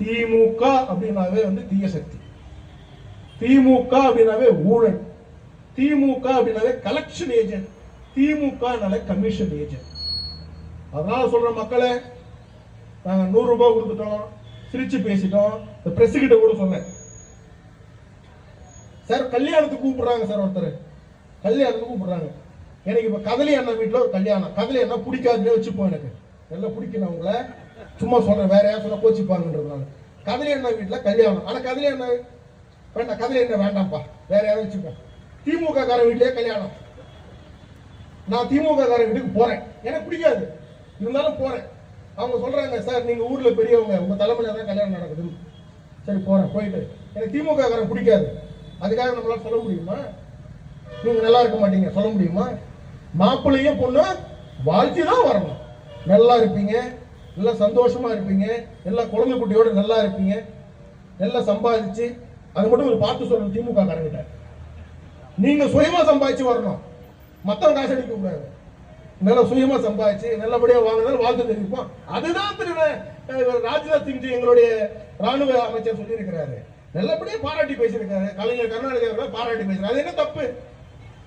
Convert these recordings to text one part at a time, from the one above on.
திமுக அப்படின்னாவே வந்து தீய சக்தி. திமுக அப்படின்னாவே ஊழல். திமுக அப்படின்னாவே collection agent DMK commission agent அதனால சொல்ற மக்களே நாங்க நூறு ரூபாய் கொடுத்துட்டோம் சிரிச்சு பேசிட்டோம். இந்த பிரஸ் கிட்ட கூட சொன்னேன். சார் கல்யாணத்துக்கு கூப்பிடுறாங்க சார் ஒருத்தர். கல்யாணத்துக்கு கூப்பிடுறாங்க. எனக்கு இப்ப கதலி அண்ணன் வீட்டுல ஒரு கல்யாணம். கதலி அண்ணன் பிடிக்காதுன்னே வச்சுப்போம் எனக்கு. நல்லா பிடிக்கணும் அவங்கள. சும்மா சொல்கிறேன் வேற யாரும் சொன்னா கோச்சிப்பாங்கன்றதுனால. கதிலே என்ன வீட்டில் கல்யாணம். ஆனால் கதிலே என்ன வேண்டாம் கதிலே என்ன வேண்டாம்ப்பா. வேற யாரும் வச்சுப்போம் திமுக கார வீட்லயே கல்யாணம். நான் திமுக கார வீட்டுக்கு போகிறேன் எனக்கு பிடிக்காது. இருந்தாலும் போகிறேன் அவங்க சொல்கிறாங்க சார் நீங்கள் ஊரில் பெரியவங்க உங்கள் தலைமையில் தான் கல்யாணம் நடக்குது. சரி போகிறேன் போயிட்டு. எனக்கு திமுக காரன் பிடிக்காது. அதுக்காக நம்மளால் சொல்ல முடியுமா? நீங்கள் நல்லா இருக்க மாட்டீங்க. சொல்ல முடியுமா? மாப்பிள்ளையும் பொண்ணு வாழ்த்தி தான் வரணும். நல்லா இருப்பீங்க. நல்லா சந்தோஷமா இருப்பீங்க. எல்லா குழந்தை குட்டியோட நல்லா இருப்பீங்க. நல்லா சம்பாதிச்சு அது மட்டும் ஒரு பார்த்து சொல்லணும் திமுக காரங்கிட்ட. நீங்க சுயமா சம்பாதிச்சு வரணும். மத்தவங்க காசு அடிக்க கூடாது. நல்லா சுயமா சம்பாதிச்சு நல்லபடியா வாங்கினாலும் வாழ்த்து தெரிவிப்போம். அதுதான் திரு ராஜ்நாத் சிங் எங்களுடைய ராணுவ அமைச்சர் சொல்லியிருக்கிறாரு. நல்லபடியா பாராட்டி பேசியிருக்காரு. கலைஞர் கருணாநிதி அவர்கள் பாராட்டி பேசுறாரு அது என்ன தப்பு?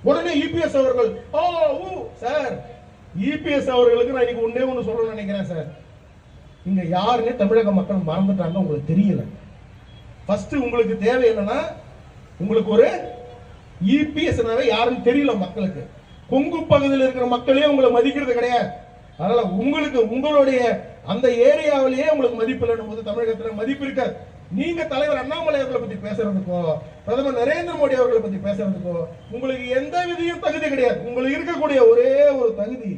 உடனே இபிஎஸ் அவர்கள் ஓ ஊ சார் இபிஎஸ் அவர்களுக்கு நான் இன்னைக்கு ஒன்றே ஒன்று சொல்லணும்னு நினைக்கிறேன் சார் இங்க யாருன்னு தமிழக மக்கள் மறந்துட்டாங்க உங்களுக்கு தெரியல. ஃபர்ஸ்ட் உங்களுக்கு தேவை என்னன்னா உங்களுக்கு ஒரு இபிஎஸ் யாருன்னு தெரியல மக்களுக்கு. கொங்கு பகுதியில் இருக்கிற மக்களே உங்களை மதிக்கிறது கிடையாது. அதனால உங்களுக்கு உங்களுடைய அந்த ஏரியாவிலேயே உங்களுக்கு மதிப்பு இல்லைன்னு போது தமிழகத்தில் மதிப்பு இருக்காது. நீங்க தலைவர் அண்ணாமலை அவர்களை பத்தி பேசுறதுக்கோ பிரதமர் நரேந்திர மோடி அவர்களை பத்தி பேசுறதுக்கோ உங்களுக்கு எந்த விதியும் தகுதி கிடையாது. உங்களுக்கு இருக்கக்கூடிய ஒரே ஒரு தகுதி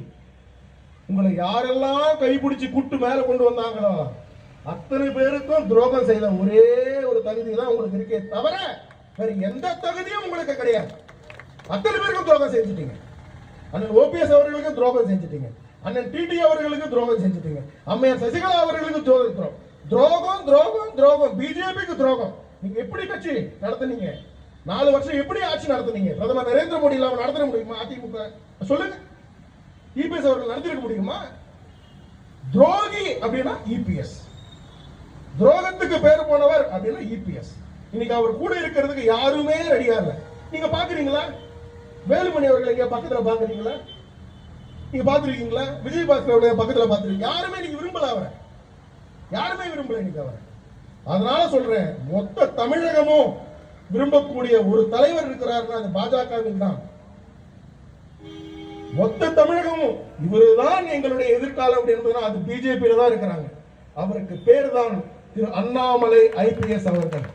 உங்களை யாரெல்லாம் கைப்பிடிச்சு கூட்டு மேல கொண்டு வந்தாங்களோ அத்தனை பேருக்கும் துரோகம் செய்த ஒரே ஒரு தகுதி தான் உங்களுக்கு இருக்கே தவிர வேற எந்த தகுதியும் உங்களுக்கு கிடையாது. அத்தனை பேருக்கும் துரோகம் செஞ்சுட்டீங்க. அண்ணன் ஓபிஎஸ் அவர்களுக்கு துரோகம் செஞ்சுட்டீங்க. அண்ணன் டிடி அவர்களுக்கு துரோகம் செஞ்சுட்டீங்க. அம்மையார் சசிகலா அவர்களுக்கு துரோகம் துரோகம் துரோகம் துரோகம். பிஜேபிக்கு துரோகம். நீங்க எப்படி கட்சி நடத்துனீங்க? நாலு வருஷம் எப்படி ஆட்சி நடத்துனீங்க? பிரதமர் நரேந்திர மோடி இல்லாம நடத்த முடியுமா அதிமுக? சொல்லுங்க. இபிஎஸ் அவர்கள் நடத்திருக்க முடியுமா? துரோகி அப்படின்னா இபிஎஸ் துரோகத்துக்கு பேர் போனவர் அப்படின்னா இபிஎஸ் இன்னைக்கு அவர் கூட இருக்கிறதுக்கு யாருமே ரெடியா இல்ல நீங்க பாக்குறீங்களா? வேலுமணி அவர்கள் எங்க பக்கத்துல பாக்குறீங்களா? நீங்க பாத்துருக்கீங்களா? விஜய் பாஸ்கரோட பக்கத்துல பாத்துருக்கீங்க? யாருமே நீங்க விரும்பல அவரை. யாருமே விரும்பல இன்னைக்கு அவரை. அதனால சொல்றேன் மொத்த தமிழகமும் விரும்பக்கூடிய ஒரு தலைவர் இருக்கிறாருன்னா அது பாஜகவில் தான். மொத்த தமிழகமும் இவருதான் எங்களுடைய எதிர்காலம் அப்படின்றதுனா அது பிஜேபியில தான் இருக்கிறாங்க. அவருக்கு பேர் தான் திரு அண்ணாமலை ஐபிஎஸ் அவர்கள்.